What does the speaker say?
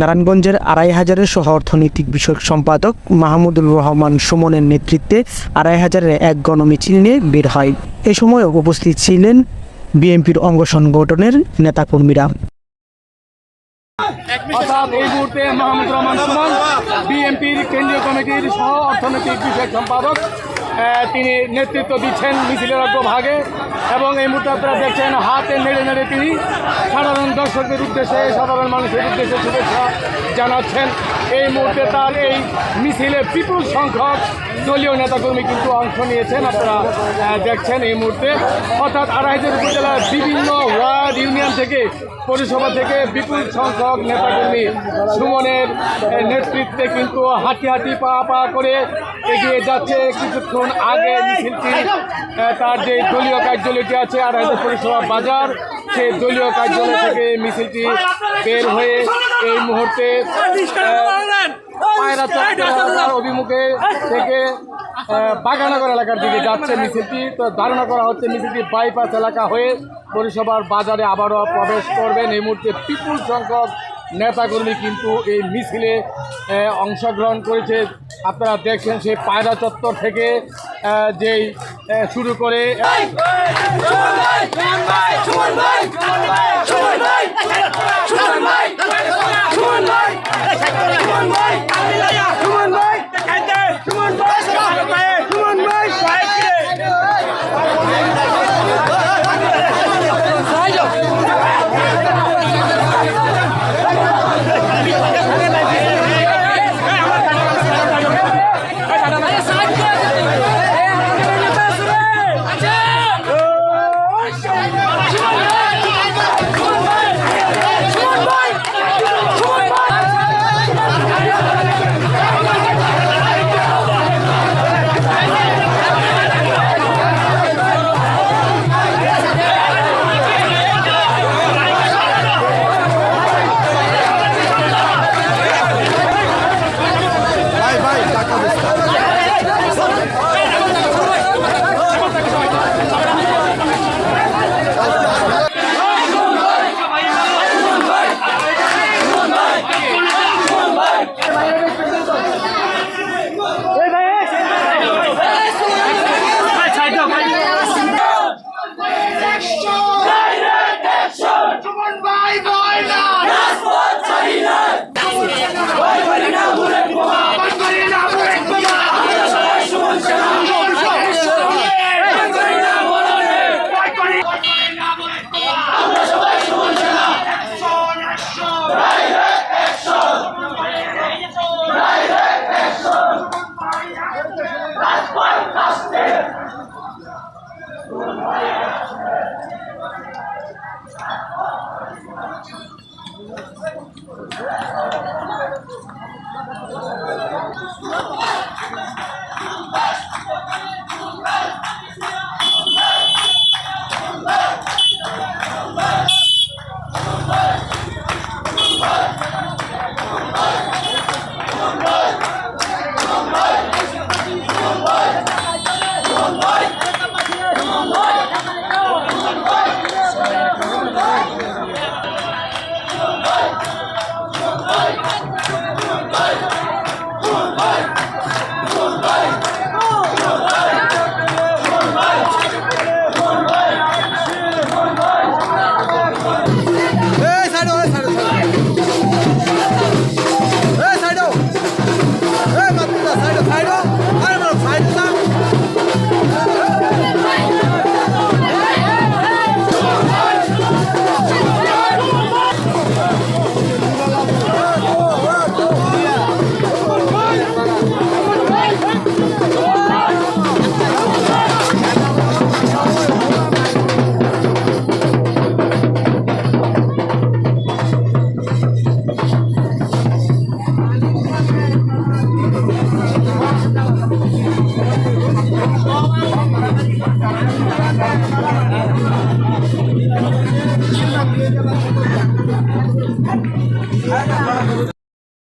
নারায়ণগঞ্জের আড়াই হাজারের সহ অর্থনৈতিক বিষয়ক সম্পাদক মাহমুদুর রহমান সুমনের নেতৃত্বে আড়াই হাজারের এক গণমিছিল নিয়ে বের হয়। এ সময় উপস্থিত ছিলেন বিএনপির অঙ্গ সংগঠনের নেতাকর্মীরা। অর্থাৎ এই মুহূর্তে মাহমুদ রহমান সুমন, বিএনপির কেন্দ্রীয় কমিটির সহ অর্থনৈতিক বিষয়ক সম্পাদক তিনি নেতৃত্ব দিচ্ছেন মিছিলের অগ্রভাগে। এবং এই মুহূর্তে আপনারা দেখছেন হাতে নেড়ে নেড়ে তিনি সাধারণ দর্শকদের উদ্দেশ্যে, সাধারণ মানুষের উদ্দেশ্যে শুভেচ্ছা জানাচ্ছেন। এই মুহূর্তে তার এই মিছিলে বিপুল সংখ্যক দলীয় নেতাকর্মী কিন্তু অংশ নিয়েছেন। আপনারা দেখছেন এই মুহূর্তে। অর্থাৎ আড়াইজের উপজেলার বিভিন্ন ওয়ার্ড ইউনিয়ন থেকে, পৌরসভা থেকে বিপুল সংখ্যক নেতাকর্মী সুমনের নেতৃত্বে কিন্তু হাঁটি হাঁটি পা পা করে এগিয়ে যাচ্ছে। কিছুক্ষণ আগে মিছিলটি তার যে দলীয় কার্যালয়টি আছে আর আড়াইজের পৌরসভা বাজার, সেই দলীয় কার্যালয় থেকে মিছিলটি বের হয়ে এই মুহূর্তে পায়রা অভিমুখে থেকে বাগানগর এলাকার দিকে যাচ্ছে মিছিলটি। তো ধারণা করা হচ্ছে মিছিলটি বাইপাস এলাকা হয়ে পরিষেবার বাজারে আবারও প্রবেশ করবেন। এই মুহূর্তে বিপুল সংখ্যক নেতাকর্মী কিন্তু এই মিছিলে অংশগ্রহণ করেছে। আপনারা দেখছেন সেই পায়রা চত্বর থেকে যেই শুরু করে aggression! Direct action! Driven by violence! Yes!